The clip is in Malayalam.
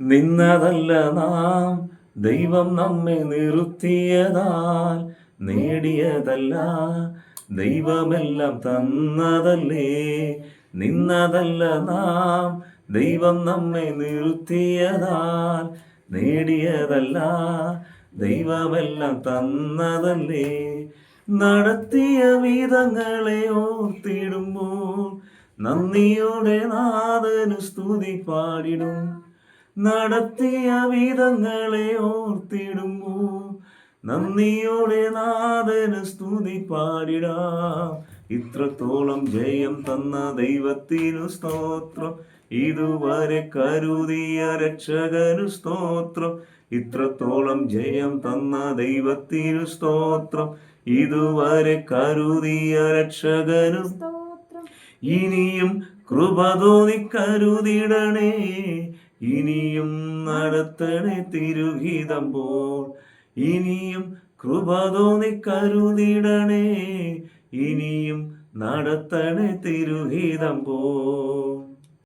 നിന്നതല്ല നാം ദൈവം നമ്മെ നിർത്തിയതാൽ നേടിയതല്ല. ദൈവമെല്ലാം തന്നതല്ലേ? നിന്നതല്ല നാം ദൈവം നമ്മെ നിർത്തിയതാൽ നേടിയതല്ല. ദൈവമെല്ലാം തന്നതല്ലേ? നടത്തിയ വിധങ്ങളെ ഓർത്തിടുമ്പോൾ നന്ദിയോടെ നാഥനു സ്തുതി പാടിടും. നടത്തിയ വിധങ്ങളെ ഓർത്തിടുമ്പോൾ നന്ദിയോടെ നാഥന് സ്തുതി പാടിടാം. ഇത്രത്തോളം ജയം തന്ന ദൈവത്തിനു സ്തോത്രം. ഇതുവരെ കരുതിയ രക്ഷകനു സ്തോത്രം. ഇത്രത്തോളം ജയം തന്ന ദൈവത്തിനു സ്തോത്രം. ഇതുവരെ കരുതിയ രക്ഷകനു സ്തോത്രം. ഇനിയും കൃപ തോന്നി കരുതിടണേ. ഇനിയും നടത്തണേ തിരുഹിതം പോൾ ഇനിയും കൃപ തോന്നി കരുതിടണേ. ഇനിയും നടത്തണേ തിരുഹിതം പോൽ.